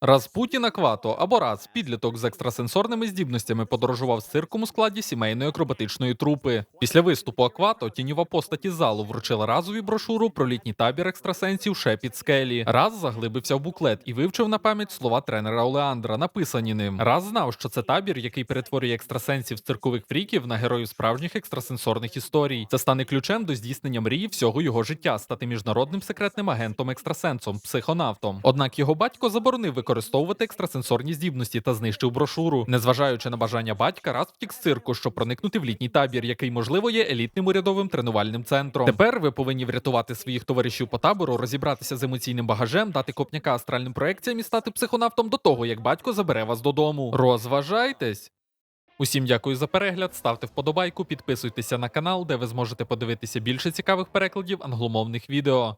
Распутін Аквато або Раз, підліток з екстрасенсорними здібностями, подорожував з цирком у складі сімейної акробатичної трупи. Після виступу Аквато тіньова постать із залу вручила разові брошуру про літній табір екстрасенсів Шепіт Скелі. Раз заглибився в буклет і вивчив на пам'ять слова тренера Олеандра, написані ним. Раз знав, що це табір, який перетворює екстрасенсів з циркових фріків на героїв справжніх екстрасенсорних історій. Це стане ключем до здійснення мрії всього його життя стати міжнародним секретним агентом екстрасенсом, психонавтом. Однак його батько заборонив використовувати екстрасенсорні здібності та знищив брошуру. Незважаючи на бажання батька, раз втік з цирку, щоб проникнути в літній табір, який можливо є елітним урядовим тренувальним центром. Тепер ви повинні врятувати своїх товаришів по табору, розібратися з емоційним багажем, дати копняка астральним проекціям і стати психонавтом до того, як батько забере вас додому. Розважайтесь! Усім дякую за перегляд. Ставте вподобайку, підписуйтеся на канал, де ви зможете подивитися більше цікавих перекладів англомовних відео.